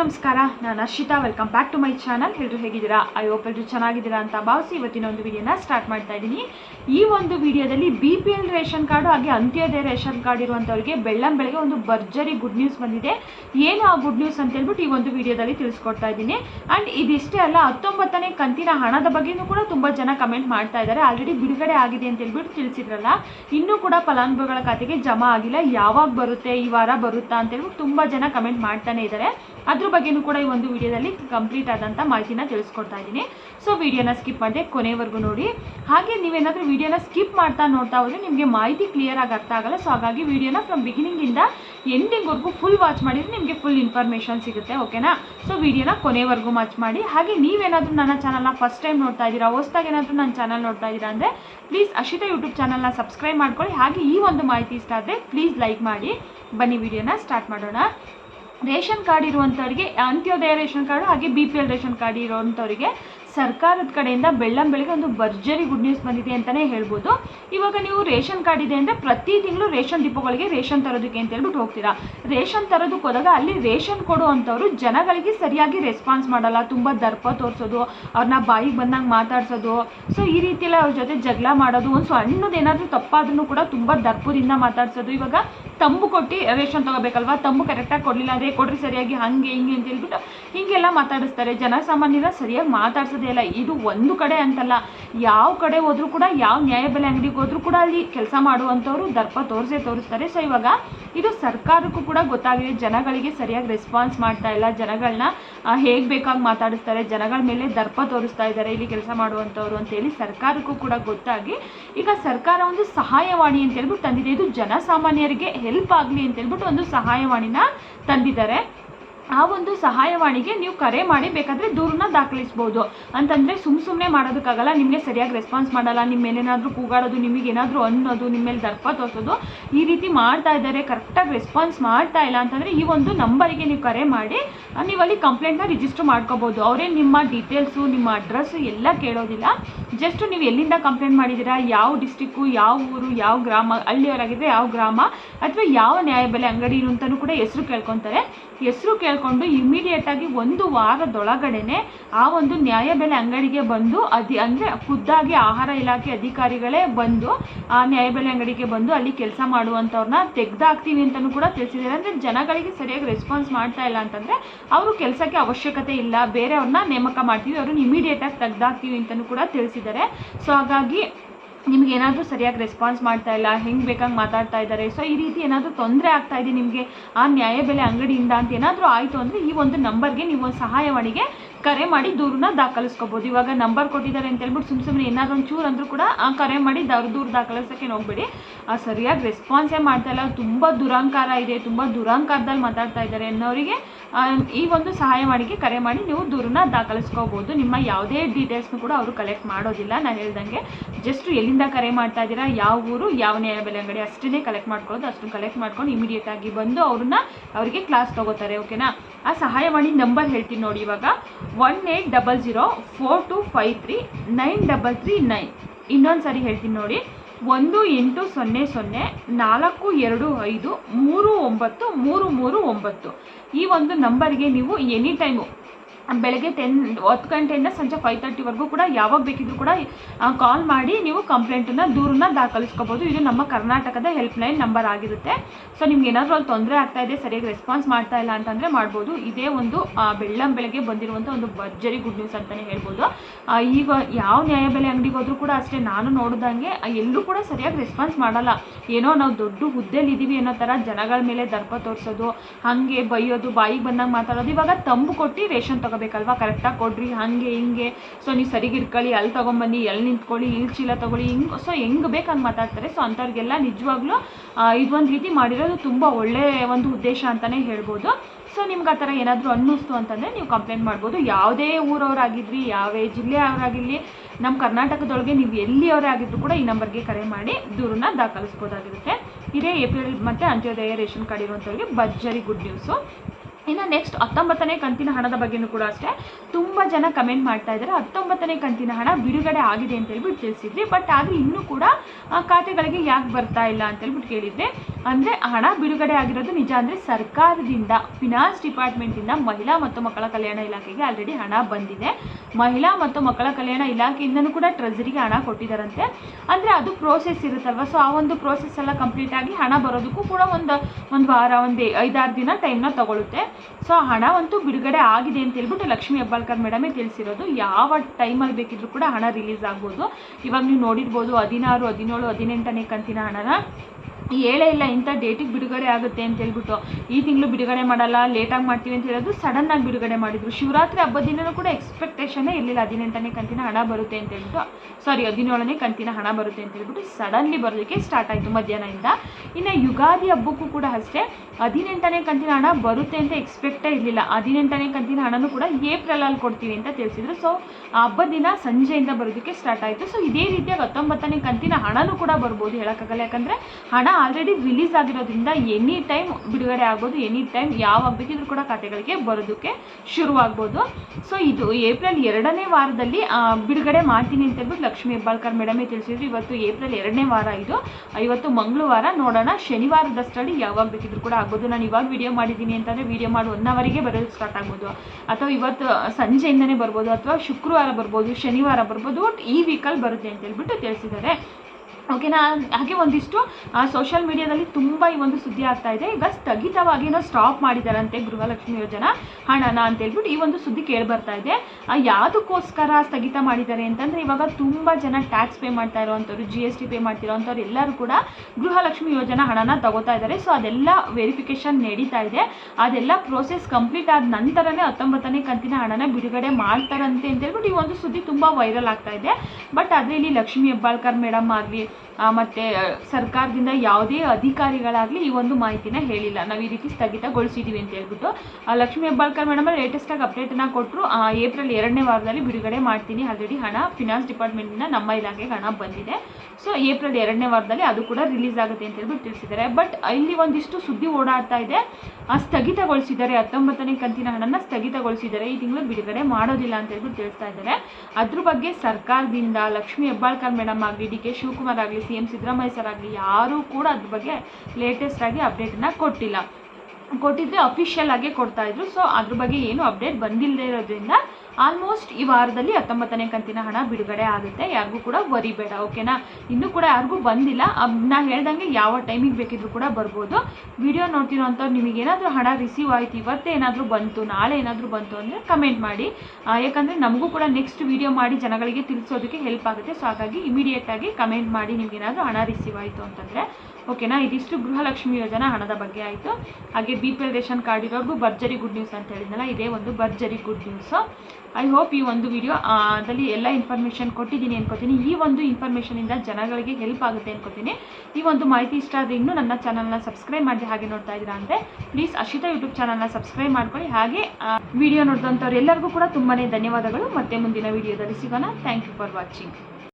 ನಮಸ್ಕಾರ, ನಾನು Arshitha. Welcome back to my channel ಎಲ್ಲರೂ ಹೇಗಿದ್ದೀರಾ? ಐ ಹೋಪ್ ಎಲ್ಲರೂ ಚೆನ್ನಾಗಿದ್ದೀರಾ ಅಂತ ಭಾವಿಸಿ ಇವತ್ತಿನ ಒಂದು ವಿಡಿಯೋನ ಸ್ಟಾರ್ಟ್ ಮಾಡ್ತಾ ಇದ್ದೀನಿ. ಈ ಒಂದು ವಿಡಿಯೋದಲ್ಲಿ B P L ration card ಹಾಗೆ ಅಂತ್ಯೋದಯ ರೇಷನ್ ಕಾರ್ಡ್ ಇರುವಂಥವ್ರಿಗೆ ಬೆಳ್ಳಂ ಬೆಳಗ್ಗೆ ಒಂದು ಭರ್ಜರಿ ಗುಡ್ ನ್ಯೂಸ್ ಬಂದಿದೆ. ಏನು ಆ ಗುಡ್ ನ್ಯೂಸ್ ಅಂತ ಹೇಳ್ಬಿಟ್ಟು ಈ ಒಂದು ವಿಡಿಯೋದಲ್ಲಿ ತಿಳಿಸ್ಕೊಡ್ತಾ ಇದ್ದೀನಿ. ಆ್ಯಂಡ್ ಇದಿಷ್ಟೇ ಅಲ್ಲ, ಹತ್ತೊಂಬತ್ತನೇ ಕಂತಿನ ಹಣದ ಬಗ್ಗೆನೂ ಕೂಡ ತುಂಬ ಜನ ಕಮೆಂಟ್ ಮಾಡ್ತಾ ಇದ್ದಾರೆ. ಆಲ್ರೆಡಿ ಬಿಡುಗಡೆ ಆಗಿದೆ ಅಂತ ಹೇಳ್ಬಿಟ್ಟು ತಿಳಿಸಿದ್ರಲ್ಲ. ಇನ್ನೂ ಕೂಡ ಫಲಾನುಭವಿಗಳ ಖಾತೆಗೆ ಜಮಾ ಆಗಿಲ್ಲ. ಯಾವಾಗ ಬರುತ್ತೆ, ಈ ವಾರ ಬರುತ್ತಾ ಅಂತ ಹೇಳ್ಬಿಟ್ಟು ತುಂಬ ಜನ ಕಮೆಂಟ್ ಮಾಡ್ತಾನೆ ಇದ್ದಾರೆ. ಅದ್ರ ಬಗ್ಗೆನೂ ಕೂಡ ಈ ಒಂದು ವಿಡಿಯೋದಲ್ಲಿ ಕಂಪ್ಲೀಟ್ ಆದಂಥ ಮಾಹಿತಿನ ತಿಳಿಸ್ಕೊಡ್ತಾ ಇದ್ದೀನಿ. ಸೊ ವಿಡಿಯೋನ ಸ್ಕಿಪ್ ಮಾಡಿದೆ ಕೊನೆವರೆಗೂ ನೋಡಿ. ಹಾಗೆ ನೀವೇನಾದರೂ ವಿಡಿಯೋನ ಸ್ಕಿಪ್ ಮಾಡ್ತಾ ನೋಡ್ತಾ ಹೋದರೆ ನಿಮಗೆ ಮಾಹಿತಿ ಕ್ಲಿಯರ್ ಆಗಿ ಅರ್ಥ ಆಗಲ್ಲ. ಸೊ ಹಾಗಾಗಿ ವಿಡಿಯೋನ ಫ್ರಮ್ ಬಿಗಿನಿಂಗಿಂದ ಎಂಡಿಂಗ್ವರೆಗೂ ಫುಲ್ ವಾಚ್ ಮಾಡಿದರೆ ನಿಮಗೆ ಫುಲ್ ಇನ್ಫಾರ್ಮೇಷನ್ ಸಿಗುತ್ತೆ ಓಕೆನಾ ಸೊ ವಿಡಿಯೋನ ಕೊನೆವರೆಗೂ ವಾಚ್ ಮಾಡಿ. ಹಾಗೆ ನೀವೇನಾದರೂ ನನ್ನ ಚಾನಲ್ನ ಫಸ್ಟ್ ಟೈಮ್ ನೋಡ್ತಾ ಇದ್ದೀರಾ, ಹೊಸ್ದಾಗಿ ಏನಾದರೂ ನನ್ನ ಚಾನಲ್ ನೋಡ್ತಾ ಇದ್ದೀರಾ ಅಂದರೆ ಪ್ಲೀಸ್ ಅಶಿತಾ ಯೂಟ್ಯೂಬ್ ಚಾನಲ್ನ ಸಬ್ಸ್ಕ್ರೈಬ್ ಮಾಡ್ಕೊಳ್ಳಿ. ಹಾಗೆ ಈ ಒಂದು ಮಾಹಿತಿ ಇಷ್ಟ ಆದರೆ ಪ್ಲೀಸ್ ಲೈಕ್ ಮಾಡಿ. ಬನ್ನಿ, ವಿಡಿಯೋನ ಸ್ಟಾರ್ಟ್ ಮಾಡೋಣ. ರೇಷನ್ ಕಾರ್ಡ್ ಇರುವಂಥವ್ರಿಗೆ ಅಂತ್ಯೋದಯ ರೇಷನ್ ಕಾರ್ಡು ಹಾಗೆ B P L ration card ಇರುವಂಥವ್ರಿಗೆ ಸರ್ಕಾರದ ಕಡೆಯಿಂದ ಬೆಳ್ಳಂ ಬೆಳಗ್ಗೆ ಒಂದು ಭರ್ಜರಿ ಗುಡ್ ನ್ಯೂಸ್ ಬಂದಿದೆ ಅಂತಲೇ ಹೇಳ್ಬೋದು. ಇವಾಗ ನೀವು ರೇಷನ್ ಕಾರ್ಡ್ ಇದೆ ಅಂದರೆ ಪ್ರತಿ ತಿಂಗಳು ರೇಷನ್ ಡಿಪೋಗಳಿಗೆ ರೇಷನ್ ತರೋದಕ್ಕೆ ಅಂತ ಹೇಳ್ಬಿಟ್ಟು ಹೋಗ್ತೀರಾ. ರೇಷನ್ ತರೋದಕ್ಕೆ ಹೋದಾಗ ಅಲ್ಲಿ ರೇಷನ್ ಕೊಡುವಂಥವ್ರು ಜನಗಳಿಗೆ ಸರಿಯಾಗಿ ರೆಸ್ಪಾನ್ಸ್ ಮಾಡಲ್ಲ. ತುಂಬ ದರ್ಪ ತೋರಿಸೋದು ಅವ್ರನ್ನ ಬಾಯಿಗೆ ಬಂದಂಗೆ ಮಾತಾಡ್ಸೋದು. ಸೊ ಈ ರೀತಿ ಎಲ್ಲ ಅವ್ರ ಜೊತೆ ಜಗಳ ಮಾಡೋದು, ಒಂದು ಸಣ್ಣದೇನಾದರೂ ತಪ್ಪಾದ್ರೂ ಕೂಡ ತುಂಬ ದರ್ಪದಿಂದ ಮಾತಾಡ್ಸೋದು. ಇವಾಗ ತಂಬು ಕೊಟ್ಟು ರೇಷನ್ ತಗೋಬೇಕಲ್ವಾ? ತಂಬು ಕರೆಕ್ಟಾಗಿ ಕೊಡಲಿಲ್ಲ ಅಂದರೆ ಕೊಡ್ರಿ ಸರಿಯಾಗಿ ಹಂಗೆ ಹಿಂಗೆ ಅಂತ ಹೇಳ್ಬಿಟ್ಟು ಹೀಗೆಲ್ಲ ಮಾತಾಡಿಸ್ತಾರೆ. ಜನಸಾಮಾನ್ಯರ ಸರಿಯಾಗಿ ಮಾತಾಡ್ಸೋದೇ ಇಲ್ಲ. ಇದು ಒಂದು ಕಡೆ ಅಂತಲ್ಲ. ಯಾವ ಕಡೆ ಹೋದ್ರೂ ಕೂಡ, ಯಾವ ನ್ಯಾಯಬೆಲೆ ಅಂಗಡಿಗೆ ಹೋದ್ರೂ ಕೂಡ ಅಲ್ಲಿ ಕೆಲಸ ಮಾಡುವಂಥವ್ರು ದರ್ಪ ತೋರಿಸೇ ತೋರಿಸ್ತಾರೆ. ಸೊ ಇವಾಗ ಇದು ಸರ್ಕಾರಕ್ಕೂ ಕೂಡ ಗೊತ್ತಾಗಿದೆ. ಜನಗಳಿಗೆ ಸರಿಯಾಗಿ ರೆಸ್ಪಾನ್ಸ್ ಮಾಡ್ತಾ ಇಲ್ಲ. ಜನಗಳನ್ನ ಹೇಗೆ ಬೇಕಾಗಿ ಮಾತಾಡಿಸ್ತಾರೆ. ಜನಗಳ ಮೇಲೆ ದರ್ಪ ತೋರಿಸ್ತಾ ಇದ್ದಾರೆ. ಇಲ್ಲಿ ಕೆಲಸ ಮಾಡುವಂಥವ್ರು ಅಂತೇಳಿ ಸರ್ಕಾರಕ್ಕೂ ಕೂಡ ಗೊತ್ತಾಗಿ, ಈಗ ಸರ್ಕಾರ ಒಂದು ಸಹಾಯವಾಣಿ ಅಂತ ಹೇಳ್ಬಿಟ್ಟು ತಂದಿದೆ. ಇದು ಜನಸಾಮಾನ್ಯರಿಗೆ ಹೆಲ್ಪ್ ಆಗಲಿ ಅಂತ ಹೇಳ್ಬಿಟ್ಟು ಒಂದು ಸಹಾಯವಾಣಿನ ತಂದಿದ್ದಾರೆ. ಆ ಒಂದು ಸಹಾಯವಾಣಿಗೆ ನೀವು ಕರೆ ಮಾಡಿ ಬೇಕಾದರೆ ದೂರನ್ನ ದಾಖಲಿಸ್ಬೋದು. ಅಂತಂದರೆ ಸುಮ್ಮ ಸುಮ್ಮನೆ ಮಾಡೋದಕ್ಕಾಗಲ್ಲ, ನಿಮಗೆ ಸರಿಯಾಗಿ ರೆಸ್ಪಾನ್ಸ್ ಮಾಡಲ್ಲ ನಿಮ್ಮ ಮೇಲೇನಾದರೂ ಕೂಗಾಡೋದು ನಿಮಗೇನಾದರೂ ಅನ್ನೋದು ನಿಮ್ಮ ಮೇಲೆ ದರ್ಪ ತೋರಿಸೋದು, ಈ ರೀತಿ ಮಾಡ್ತಾ ಇದ್ದಾರೆ ಕರೆಕ್ಟಾಗಿ ರೆಸ್ಪಾನ್ಸ್ ಮಾಡ್ತಾ ಇಲ್ಲ ಅಂತಂದರೆ ಈ ಒಂದು ನಂಬರಿಗೆ ನೀವು ಕರೆ ಮಾಡಿ ನೀವು ಅಲ್ಲಿ ಕಂಪ್ಲೇಂಟ್ನ ರಿಜಿಸ್ಟರ್ ಮಾಡ್ಕೋಬೋದು. ಅವರೇ ನಿಮ್ಮ ಡೀಟೇಲ್ಸು ನಿಮ್ಮ ಅಡ್ರೆಸ್ಸು ಎಲ್ಲ ಕೇಳೋದಿಲ್ಲ. ಜಸ್ಟ್ ನೀವು ಎಲ್ಲಿಂದ ಕಂಪ್ಲೇಂಟ್ ಮಾಡಿದ್ದೀರಾ, ಯಾವ ಡಿಸ್ಟಿಕ್ಕು ಯಾವ ಊರು, ಯಾವ ಗ್ರಾಮ ಹಳ್ಳಿಯವರಾಗಿದ್ದರೆ ಯಾವ ಗ್ರಾಮ, ಅಥವಾ ಯಾವ ನ್ಯಾಯಬೆಲೆ ಅಂಗಡಿ ಅಂತಲೂ ಕೂಡ ಹೆಸರು ಕೇಳ್ಕೊತಾರೆ. ಹೆಸರು ಕೇಳ್ಕೊಂಡು ಇಮಿಡಿಯೇಟಾಗಿ ಒಂದು ವಾರದೊಳಗಡೆನೆ ಆ ಒಂದು ನ್ಯಾಯಬೆಲೆ ಅಂಗಡಿಗೆ ಬಂದು ಅದಿ ಅಂದರೆ ಖುದ್ದಾಗಿ ಆಹಾರ ಇಲಾಖೆ ಅಧಿಕಾರಿಗಳೇ ಬಂದು ಆ ನ್ಯಾಯಬೆಲೆ ಅಂಗಡಿಗೆ ಬಂದು ಅಲ್ಲಿ ಕೆಲಸ ಮಾಡುವಂಥವ್ರನ್ನ ತೆಗ್ದಾಕ್ತೀವಿ ಅಂತಲೂ ಕೂಡ ತಿಳಿಸಿದ್ದಾರೆ. ಅಂದರೆ ಜನಗಳಿಗೆ ಸರಿಯಾಗಿ ರೆಸ್ಪಾನ್ಸ್ ಮಾಡ್ತಾ ಇಲ್ಲ ಅಂತಂದರೆ ಅವರು ಕೆಲಸಕ್ಕೆ ಅವಶ್ಯಕತೆ ಇಲ್ಲ ಬೇರೆಯವ್ರನ್ನ ನೇಮಕ ಮಾಡ್ತೀವಿ, ಅವ್ರನ್ನ ಇಮಿಡಿಯೇಟಾಗಿ ತೆಗ್ದಾಕ್ತೀವಿ ಅಂತಲೂ ಕೂಡ ತಿಳಿಸಿದ್ದಾರೆ. ಸೊ ಹಾಗಾಗಿ ನಿಮ್ಗೆ ಏನಾದರೂ ಸರಿಯಾಗಿ ರೆಸ್ಪಾನ್ಸ್ ಮಾಡ್ತಾ ಇಲ್ಲ, ಹೆಂಗೆ ಬೇಕಾಗಿ ಮಾತಾಡ್ತಾ ಇದ್ದಾರೆ ಸೊ ಈ ರೀತಿ ಏನಾದರೂ ತೊಂದರೆ ಆಗ್ತಾ ಇದೆ ನಿಮಗೆ, ಆ ನ್ಯಾಯಬೆಲೆ ಅಂಗಡಿಯಿಂದ ಅಂತ ಏನಾದರೂ ಆಯಿತು ಅಂದರೆ ಈ ಒಂದು ನಂಬರ್ಗೆ ನೀವು ಸಹಾಯವಾಣಿಗೆ ಕರೆ ಮಾಡಿ ದೂರನ್ನ ದಾಖಲಿಸ್ಕೋಬೋದು. ಇವಾಗ ನಂಬರ್ ಕೊಟ್ಟಿದ್ದಾರೆ ಅಂತ ಹೇಳ್ಬಿಟ್ಟು ಸುಮ್ಮ ಸುಮ್ಮನೆ ಏನಾದ್ರು ಒಂದು ಚೂರು ಅಂದರೂ ಕೂಡ, ಆ ಕರೆ ಮಾಡಿ ದರ್ ದೂರ ದಾಖಲಿಸೋಕ್ಕೆ ಹೋಗ್ಬೇಡಿ. ಆ ಸರಿಯಾಗಿ ರೆಸ್ಪಾನ್ಸೇ ಮಾಡ್ತಾ ಇಲ್ಲ, ತುಂಬ ದುರಂಕಾರ ಇದೆ, ತುಂಬ ದುರಂಕಾರದಲ್ಲಿ ಮಾತಾಡ್ತಾ ಇದ್ದಾರೆ ಅನ್ನೋರಿಗೆ ಈ ಒಂದು ಸಹಾಯ ಮಾಡಿಗೆ ಕರೆ ಮಾಡಿ ನೀವು ದೂರನ್ನ ದಾಖಲಿಸ್ಕೋಬೋದು. ನಿಮ್ಮ ಯಾವುದೇ ಡೀಟೇಲ್ಸ್ನು ಕೂಡ ಅವರು ಕಲೆಕ್ಟ್ ಮಾಡೋದಿಲ್ಲ. ನಾನು ಹೇಳ್ದಂಗೆ ಜಸ್ಟ್ ಎಲ್ಲಿಂದ ಕರೆ ಮಾಡ್ತಾ ಇದ್ದೀರಾ, ಯಾವ ಊರು, ಯಾವ ನ್ಯಾಯಬೆಲೆ ಅಂಗಡಿ ಅಷ್ಟನ್ನೇ ಕಲೆಕ್ಟ್ ಮಾಡ್ಕೊಳ್ಳೋದು. ಅಷ್ಟನ್ನು ಕಲೆಕ್ಟ್ ಮಾಡ್ಕೊಂಡು ಇಮಿಡಿಯೇಟ್ ಆಗಿ ಬಂದು ಅವ್ರನ್ನ ಅವರಿಗೆ ಕ್ಲಾಸ್ ತಗೋತಾರೆ ಓಕೆನಾ ಆ ಸಹಾಯವಾಣಿ ನಂಬರ್ ಹೇಳ್ತೀನಿ ನೋಡಿ ಇವಾಗ. One eight double zero four two five three nine double three nine ಇನ್ನೊಂದು ಸಾರಿ ಹೇಳ್ತೀನಿ ನೋಡಿ. ಒಂದು ಎಂಟು ಸೊನ್ನೆ ಸೊನ್ನೆ ನಾಲ್ಕು ಎರಡು ಐದು ಮೂರು ಒಂಬತ್ತು ಮೂರು ಮೂರು ಒಂಬತ್ತು. ಈ ಒಂದು ನಂಬರ್ಗೆ ನೀವು ಎನಿ ಟೈಮು ಬೆಳಗ್ಗೆ ಟೆನ್ ಹತ್ತು ಗಂಟೆಯಿಂದ ಸಂಜೆ ಫೈವ್ ತರ್ಟಿವರೆಗೂ ಕೂಡ ಯಾವಾಗ ಬೇಕಿದ್ರೂ ಕೂಡ ಕಾಲ್ ಮಾಡಿ ನೀವು ಕಂಪ್ಲೇಂಟನ್ನು ದೂರನ್ನ ದಾಖಲಿಸ್ಕೋಬೋದು. ಇದು ನಮ್ಮ ಕರ್ನಾಟಕದ ಹೆಲ್ಪ್ಲೈನ್ ನಂಬರ್ ಆಗಿರುತ್ತೆ. ಸೊ ನಿಮ್ಗೆ ಏನಾದರೂ ಅಲ್ಲಿ ತೊಂದರೆ ಆಗ್ತಾ ಇದೆ, ಸರಿಯಾಗಿ ರೆಸ್ಪಾನ್ಸ್ ಮಾಡ್ತಾ ಇಲ್ಲ ಅಂತಂದರೆ ಮಾಡ್ಬೋದು. ಇದೇ ಒಂದು ಬೆಳ್ಳಂ ಬೆಳಗ್ಗೆ ಬಂದಿರುವಂಥ ಒಂದು ಭರ್ಜರಿ ಗುಡ್ ನ್ಯೂಸ್ ಅಂತಲೇ ಹೇಳ್ಬೋದು. ಈಗ ಯಾವ ನ್ಯಾಯಬೆಲೆ ಅಂಗಡಿಗೆ ಹೋದರೂ ಕೂಡ ಅಷ್ಟೇ ನಾನು ನೋಡಿದಂಗೆ ಎಲ್ಲರೂ ಎಲ್ಲೂ ಕೂಡ ಸರಿಯಾಗಿ ರೆಸ್ಪಾನ್ಸ್ ಮಾಡಲ್ಲ. ಏನೋ ನಾವು ದೊಡ್ಡ ಹುದ್ದೆಲಿ ಇದ್ದೀವಿ ಅನ್ನೋ ಥರ ಜನಗಳ ಮೇಲೆ ದರ್ಪ ತೋರಿಸೋದು, ಹಾಗೆ ಬೈಯೋದು, ಬಾಯಿಗೆ ಬಂದಂಗೆ ಮಾತಾಡೋದು, ಇವಾಗ ತಂಬು ಕೊಟ್ಟು ರೇಷನ್ ತಗೋಬೇಕಲ್ವಾ? ಕರೆಕ್ಟಾಗಿ ಕೊಡ್ರಿ, ಹಾಗೆ, ಹಿಂಗೆ. ಸೊ ನೀವು ಸರಿಗೆ ಇರ್ಕೊಳ್ಳಿ, ಅಲ್ಲಿ ತೊಗೊಂಬನ್ನಿ, ಎಲ್ಲಿ ನಿಂತ್ಕೊಳ್ಳಿ, ಇಲ್ಲಿ ಚೀಲ ತೊಗೊಳ್ಳಿ, ಹಿಂಗೆ. ಸೊ ಹೆಂಗೆ ಬೇಕು ಹಂಗೆ ಮಾತಾಡ್ತಾರೆ. ಸೊ ಅಂಥವ್ರಿಗೆಲ್ಲ ನಿಜವಾಗ್ಲೂ ಇದು ಇದೊಂದು ರೀತಿ ಮಾಡಿರೋದು ತುಂಬ ಒಳ್ಳೆಯ ಒಂದು ಉದ್ದೇಶ ಅಂತಲೇ ಹೇಳ್ಬೋದು. ಸೊ ನಿಮ್ಗೆ ಆ ಥರ ಏನಾದರೂ ಅನ್ನಿಸ್ತು ಅಂತಂದರೆ ನೀವು ಕಂಪ್ಲೇಂಟ್ ಮಾಡ್ಬೋದು. ಯಾವುದೇ ಊರವರಾಗಿದ್ರಿ, ಯಾವೇ ಜಿಲ್ಲೆಯವರಾಗಿರಲಿ ನಮ್ಮ ಕರ್ನಾಟಕದೊಳಗೆ ನೀವು ಎಲ್ಲಿಯವರೇ ಆಗಿದ್ರು ಕೂಡ ಈ ನಂಬರ್ಗೆ ಕರೆ ಮಾಡಿ ದೂರನ್ನ ದಾಖಲಿಸ್ಬೋದಾಗಿರುತ್ತೆ. ಇದೇ ಎಲ್ ಮತ್ತು ಅಂತ್ಯೋದಯ ರೇಷನ್ ಕಾರ್ಡ್ ಇರುವಂಥವ್ರಿಗೆ ಭರ್ಜರಿ ಗುಡ್ ನ್ಯೂಸು ಇನ್ನು ನೆಕ್ಸ್ಟ್ ಹತ್ತೊಂಬತ್ತನೇ ಕಂತಿನ ಹಣದ ಬಗ್ಗೆನೂ ಕೂಡ ಅಷ್ಟೇ. ತುಂಬ ಜನ ಕಮೆಂಟ್ ಮಾಡ್ತಾ ಇದ್ದಾರೆ. ಹತ್ತೊಂಬತ್ತನೇ ಕಂತಿನ ಹಣ ಬಿಡುಗಡೆ ಆಗಿದೆ ಅಂತ ಹೇಳ್ಬಿಟ್ಟು ತಿಳಿಸಿದ್ರಿ ಬಟ್ ಆದರೆ ಇನ್ನೂ ಕೂಡ, ಆ, ಖಾತೆಗಳಿಗೆ ಯಾಕೆ ಬರ್ತಾ ಇಲ್ಲ ಅಂತ ಹೇಳ್ಬಿಟ್ಟು ಕೇಳಿದ್ರೆ ಅಂದರೆ ಹಣ ಬಿಡುಗಡೆ ಆಗಿರೋದು ನಿಜ ಅಂದರೆ ಸರ್ಕಾರದಿಂದ ಫಿನಾನ್ಸ್ ಡಿಪಾರ್ಟ್ಮೆಂಟಿಂದ ಮಹಿಳಾ ಮತ್ತು ಮಕ್ಕಳ ಕಲ್ಯಾಣ ಇಲಾಖೆಗೆ ಆಲ್ರೆಡಿ ಹಣ ಬಂದಿದೆ. ಮಹಿಳಾ ಮತ್ತು ಮಕ್ಕಳ ಕಲ್ಯಾಣ ಇಲಾಖೆಯಿಂದನೂ ಕೂಡ ಟ್ರೆಜರಿಗೆ ಹಣ ಕೊಟ್ಟಿದ್ದಾರಂತೆ ಅಂದರೆ ಅದು ಪ್ರೋಸೆಸ್ ಇರುತ್ತಲ್ವ? ಸೊ ಆ ಒಂದು ಪ್ರೋಸೆಸ್ ಎಲ್ಲ ಕಂಪ್ಲೀಟ್ ಆಗಿ ಹಣ ಬರೋದಕ್ಕೂ ಕೂಡ ಒಂದು ಒಂದು ವಾರ, ಒಂದು ಐದಾರು ದಿನ ಟೈಮ್ನ ತಗೊಳುತ್ತೆ. ಸೊ ಹಣವಂತೂ ಬಿಡುಗಡೆ ಆಗಿದೆ ಅಂತ ಹೇಳ್ಬಿಟ್ಟು ಲಕ್ಷ್ಮಿ ಹೆಬ್ಬಾಳ್ಕರ್ ಮೇಡಮೇ ತಿಳಿಸಿರೋದು. ಯಾವ ಟೈಮಲ್ಲಿ ಬೇಕಿದ್ರೂ ಕೂಡ ಹಣ ರಿಲೀಸ್ ಆಗ್ಬೋದು. ಇವಾಗ ನೀವು ನೋಡಿರ್ಬೋದು ಹದಿನಾರು, ಹದಿನೇಳು, ಹದಿನೆಂಟನೇ ಕಂತಿನ ಹಣನ ಹೇಳೇ ಇಲ್ಲ, ಇಂಥ ಡೇಟಿಗೆ ಬಿಡುಗಡೆ ಆಗುತ್ತೆ ಅಂತ ಹೇಳ್ಬಿಟ್ಟು ಈ ತಿಂಗಳು ಬಿಡುಗಡೆ ಮಾಡಲ್ಲ ಲೇಟಾಗಿ ಮಾಡ್ತೀವಿ ಅಂತ ಹೇಳೋದು ಸಡನ್ನಾಗಿ ಬಿಡುಗಡೆ ಮಾಡಿದ್ರು. ಶಿವರಾತ್ರಿ ಹಬ್ಬದ ದಿನನೂ ಕೂಡ ಎಕ್ಸ್ಪೆಕ್ಟೇಷನೇ ಇರಲಿಲ್ಲ. ಹದಿನೆಂಟನೇ ಕಂತಿನ ಹಣ ಬರುತ್ತೆ ಅಂತ ಹೇಳ್ಬಿಟ್ಟು ಸಾರಿ ಹದಿನೇಳನೇ ಕಂತಿನ ಹಣ ಬರುತ್ತೆ ಅಂತ ಹೇಳ್ಬಿಟ್ಟು ಸಡನ್ಲಿ ಬರೋದಕ್ಕೆ ಸ್ಟಾರ್ಟ್ ಆಯಿತು ಮಧ್ಯಾಹ್ನದಿಂದ. ಇನ್ನು ಯುಗಾದಿ ಹಬ್ಬಕ್ಕೂ ಕೂಡ ಅಷ್ಟೇ, ಹದಿನೆಂಟನೇ ಕಂತಿನ ಹಣ ಬರುತ್ತೆ ಅಂತ ಎಕ್ಸ್ಪೆಕ್ಟೇ ಇರಲಿಲ್ಲ. ಹದಿನೆಂಟನೇ ಕಂತಿನ ಹಣನೂ ಕೂಡ ಏಪ್ರಿಲಲ್ಲಿ ಕೊಡ್ತೀವಿ ಅಂತ ತಿಳಿಸಿದ್ರು. ಸೊ ಆ ಹಬ್ಬದ ದಿನ ಸಂಜೆಯಿಂದ ಬರೋದಕ್ಕೆ ಸ್ಟಾರ್ಟ್ ಆಯಿತು. ಸೊ ಇದೇ ರೀತಿಯಾಗಿ ಹತ್ತೊಂಬತ್ತನೇ ಕಂತಿನ ಹಣನೂ ಕೂಡ ಬರ್ಬೋದು ಹೇಳೋಕ್ಕಾಗಲ್ಲ. ಯಾಕಂದರೆ ಹಣ ಆಲ್ರೆಡಿ ರಿಲೀಸ್ ಆಗಿರೋದ್ರಿಂದ ಎನಿ ಟೈಮ್ ಬಿಡುಗಡೆ ಆಗ್ಬೋದು ಎನಿ ಟೈಮ್ ಯಾವಾಗ ಬೇಕಿದ್ರು ಕೂಡ ಕತೆಗಳಿಗೆ ಬರೋದಕ್ಕೆ ಶುರುವಾಗ್ಬೋದು. ಸೊ ಇದು ಏಪ್ರಿಲ್ ಎರಡನೇ ವಾರದಲ್ಲಿ ಬಿಡುಗಡೆ ಮಾಡ್ತೀನಿ ಅಂತ ಹೇಳ್ಬಿಟ್ಟು ಲಕ್ಷ್ಮೀ ಹೆಬ್ಬಾಳ್ಕರ್ ಮೇಡಮೇ ತಿಳಿಸಿದ್ರು. ಇವತ್ತು ಏಪ್ರಿಲ್ ಎರಡನೇ ವಾರ ಇದು. ಇವತ್ತು ಮಂಗಳವಾರ ನೋಡೋಣ. ಶನಿವಾರದಷ್ಟರಲ್ಲಿ ಯಾವಾಗ ಬೇಕಿದ್ರು ಕೂಡ ಆಗ್ಬೋದು. ನಾನು ಇವಾಗ ವಿಡಿಯೋ ಮಾಡಿದ್ದೀನಿ ಅಂತಂದರೆ ವಿಡಿಯೋ ಮಾಡಿ ಒನ್ ಅವರಿಗೆ ಬರೋದು ಸ್ಟಾರ್ಟ್ ಆಗ್ಬೋದು. ಅಥವಾ ಇವತ್ತು ಸಂಜೆಯಿಂದನೇ ಬರ್ಬೋದು, ಅಥವಾ ಶುಕ್ರವಾರ ಬರ್ಬೋದು, ಶನಿವಾರ ಬರ್ಬೋದು ಒಟ್ಟು ಈ ವೀಕಲ್ಲಿ ಬರುತ್ತೆ ಅಂತ ಹೇಳ್ಬಿಟ್ಟು ತಿಳಿಸಿದ್ದಾರೆ. ಓಕೆನಾ ಹಾಗೆ ಒಂದಿಷ್ಟು ಸೋಷಿಯಲ್ ಮೀಡಿಯಾದಲ್ಲಿ ತುಂಬ ಈ ಒಂದು ಸುದ್ದಿ ಆಗ್ತಾ ಇದೆ. ಈಗ ಸ್ಥಗಿತವಾಗಿ ಏನೋ ಸ್ಟಾಪ್ ಮಾಡಿದಾರಂತೆ ಗೃಹಲಕ್ಷ್ಮಿ ಯೋಜನಾ, ಹಣನ ಅಂತ ಹೇಳ್ಬಿಟ್ಟು ಈ ಒಂದು ಸುದ್ದಿ ಕೇಳಿ ಬರ್ತಾ ಇದೆ. ಯಾವುದಕ್ಕೋಸ್ಕರ ಸ್ಥಗಿತ ಮಾಡಿದ್ದಾರೆ ಅಂತಂದರೆ ಇವಾಗ ತುಂಬ ಜನ ಟ್ಯಾಕ್ಸ್ ಪೇ ಮಾಡ್ತಾ ಇರೋವಂಥವ್ರು ಜಿ ಎಸ್ ಟಿ ಪೇ ಮಾಡ್ತಿರೋವಂಥವ್ರು ಎಲ್ಲರೂ ಕೂಡ ಗೃಹಲಕ್ಷ್ಮಿ ಯೋಜನಾ ಹಣನ ತಗೋತಾ ಇದ್ದಾರೆ. ಸೊ ಅದೆಲ್ಲ ವೆರಿಫಿಕೇಶನ್ ನಡೀತಾ ಇದೆ. ಅದೆಲ್ಲ ಪ್ರೋಸೆಸ್ ಕಂಪ್ಲೀಟ್ ಆದ ನಂತರನೇ ಹತ್ತೊಂಬತ್ತನೇ ಕಂತಿನ ಹಣನ ಬಿಡುಗಡೆ ಮಾಡ್ತಾರಂತೆ ಅಂತ ಹೇಳ್ಬಿಟ್ಟು ಈ ಒಂದು ಸುದ್ದಿ ತುಂಬ ವೈರಲ್ ಆಗ್ತಾ ಇದೆ. ಬಟ್ ಅದರಲ್ಲಿ ಲಕ್ಷ್ಮೀ ಹೆಬ್ಬಾಳ್ಕರ್ ಮೇಡಮ್ ಆಗಲಿ ಮತ್ತು ಸರ್ಕಾರದಿಂದ ಯಾವುದೇ ಅಧಿಕಾರಿಗಳಾಗಲಿ ಈ ಒಂದು ಮಾಹಿತಿನ ಹೇಳಿಲ್ಲ. ನಾವು ಈ ರೀತಿ ಸ್ಥಗಿತಗೊಳಿಸಿದ್ದೀವಿ ಅಂತ ಹೇಳ್ಬಿಟ್ಟು ಲಕ್ಷ್ಮೀ ಹೆಬ್ಬಾಳ್ಕರ್ ಮೇಡಮ್ ಲೇಟೆಸ್ಟಾಗಿ ಅಪ್ಡೇಟನ್ನು ಕೊಟ್ಟರು ಏಪ್ರಿಲ್ ಎರಡನೇ ವಾರದಲ್ಲಿ ಬಿಡುಗಡೆ ಮಾಡ್ತೀನಿ. ಆಲ್ರೆಡಿ ಹಣ ಫಿನಾನ್ಸ್ ಡಿಪಾರ್ಟ್ಮೆಂಟಿಂದ ನಮ್ಮ ಇಲಾಖೆಗೆ ಹಣ ಬಂದಿದೆ. ಸೊ ಏಪ್ರಿಲ್ ಎರಡನೇ ವಾರದಲ್ಲಿ ಅದು ಕೂಡ ರಿಲೀಸ್ ಆಗುತ್ತೆ ಅಂತ ಹೇಳ್ಬಿಟ್ಟು ತಿಳಿಸಿದ್ದಾರೆ. ಬಟ್ ಇಲ್ಲಿ ಒಂದಿಷ್ಟು ಸುದ್ದಿ ಓಡಾಡ್ತಾ ಇದೆ. ಸ್ಥಗಿತಗೊಳಿಸಿದ್ದಾರೆ. ಹತ್ತೊಂಬತ್ತನೇ ಕಂತಿನ ಹಣನ ಸ್ಥಗಿತಗೊಳಿಸಿದ್ದಾರೆ. ಈ ತಿಂಗಳು ಬಿಡುಗಡೆ ಮಾಡೋದಿಲ್ಲ ಅಂತ ಹೇಳ್ಬಿಟ್ಟು ತಿಳಿಸ್ತಾ ಇದ್ದಾರೆ. ಅದ್ರ ಬಗ್ಗೆ ಸರ್ಕಾರದಿಂದ ಲಕ್ಷ್ಮೀ ಹೆಬ್ಬಾಳ್ಕರ್ ಮೇಡಮ್ ಆಗಲಿ, ಡಿ ಕೆ ಶಿವಕುಮಾರ್ ಆಗಲಿ ಸಿ ಎಂ ಸಿದ್ದರಾಮಯ್ಯ ಸರ್ ಆಗಲಿ, ಯಾರೂ ಕೂಡ ಅದ್ರ ಬಗ್ಗೆ ಲೇಟೆಸ್ಟ್ ಆಗಿ ಅಪ್ಡೇಟನ್ನ ಕೊಟ್ಟಿಲ್ಲ. ಕೊಟ್ಟಿದ್ರೆ ಅಫಿಷಿಯಲ್ ಆಗಿ ಕೊಡ್ತಾಯಿದ್ರು ಸೊ ಅದ್ರ ಬಗ್ಗೆ ಏನು ಅಪ್ಡೇಟ್ ಬಂದಿಲ್ಲದೆ ಇರೋದ್ರಿಂದ ಆಲ್ಮೋಸ್ಟ್ ಈ ವಾರದಲ್ಲಿ ಹತ್ತೊಂಬತ್ತನೇ ಕಂತಿನ ಹಣ ಬಿಡುಗಡೆ ಆಗುತ್ತೆ, ಯಾರಿಗೂ ಕೂಡ ವರಿ ಬೇಡ ಓಕೆನಾ ಇನ್ನೂ ಕೂಡ ಯಾರಿಗೂ ಬಂದಿಲ್ಲ. ನಾನು ಹೇಳ್ದಂಗೆ ಯಾವ ಟೈಮಿಗೆ ಬೇಕಿದ್ರು ಕೂಡ ಬರ್ಬೋದು. ವಿಡಿಯೋ ನೋಡ್ತಿರೋ ಅಂಥವ್ರು ನಿಮಗೆ ಏನಾದರೂ ಹಣ ರಿಸೀವ್ ಆಯ್ತು, ಇವತ್ತೇ ಏನಾದರೂ ಬಂತು, ನಾಳೆ ಏನಾದರೂ ಬಂತು ಅಂದರೆ ಕಮೆಂಟ್ ಮಾಡಿ. ಯಾಕಂದರೆ ನಮಗೂ ಕೂಡ ನೆಕ್ಸ್ಟ್ ವಿಡಿಯೋ ಮಾಡಿ ಜನಗಳಿಗೆ ತಿಳಿಸೋದಕ್ಕೆ ಹೆಲ್ಪ್ ಆಗುತ್ತೆ. ಸೊ ಹಾಗಾಗಿ ಇಮಿಡಿಯೇಟಾಗಿ ಕಮೆಂಟ್ ಮಾಡಿ ನಿಮ್ಗೆ ಏನಾದರೂ ಹಣ ರಿಸೀವ್ ಆಯಿತು ಅಂತಂದರೆ ಓಕೆನಾ ಇದಿಷ್ಟು ಗೃಹಲಕ್ಷ್ಮಿ ಯೋಜನಾ ಹಣದ ಬಗ್ಗೆ ಆಯಿತು. ಹಾಗೆ B P L ration card ಇರೋರ್ಗೂ ಭರ್ಜರಿ ಗುಡ್ ನ್ಯೂಸ್ ಅಂತ ಹೇಳಿದ್ನಲ್ಲ, ಇದೇ ಒಂದು ಭರ್ಜರಿ ಗುಡ್ ನ್ಯೂಸು ಐ ಹೋಪ್ ಈ ಒಂದು ವಿಡಿಯೋ ಅದರಲ್ಲಿ ಎಲ್ಲ ಇನ್ಫಾರ್ಮೇಷನ್ ಕೊಟ್ಟಿದ್ದೀನಿ ಅನ್ಕೋತೀನಿ. ಈ ಒಂದು ಇನ್ಫಾರ್ಮೇಷನಿಂದ ಜನಗಳಿಗೆ ಹೆಲ್ಪ್ ಆಗುತ್ತೆ ಅನ್ಕೋತೀನಿ. ಈ ಒಂದು ಮಾಹಿತಿ ಇಷ್ಟ ಆದರೆ ಇನ್ನೂ ನನ್ನ ಚಾನಲ್ನ ಸಬ್ಸ್ಕ್ರೈಬ್ ಮಾಡಿ ಹಾಗೆ ನೋಡ್ತಾ ಇದ್ದೀರಾ ಅಂದರೆ ಪ್ಲೀಸ್ ಅಶಿತಾ ಯೂಟ್ಯೂಬ್ ಚಾನಲ್ನ ಸಬ್ಸ್ಕ್ರೈಬ್ ಮಾಡ್ಕೊಳ್ಳಿ. ಹಾಗೆ ವಿಡಿಯೋ ನೋಡಿದಂಥವ್ರು ಎಲ್ಲರಿಗೂ ಕೂಡ ತುಂಬಾ ಧನ್ಯವಾದಗಳು. ಮತ್ತೆ ಮುಂದಿನ ವಿಡಿಯೋದಲ್ಲಿ ಸಿಗೋಣ. Thank you for watching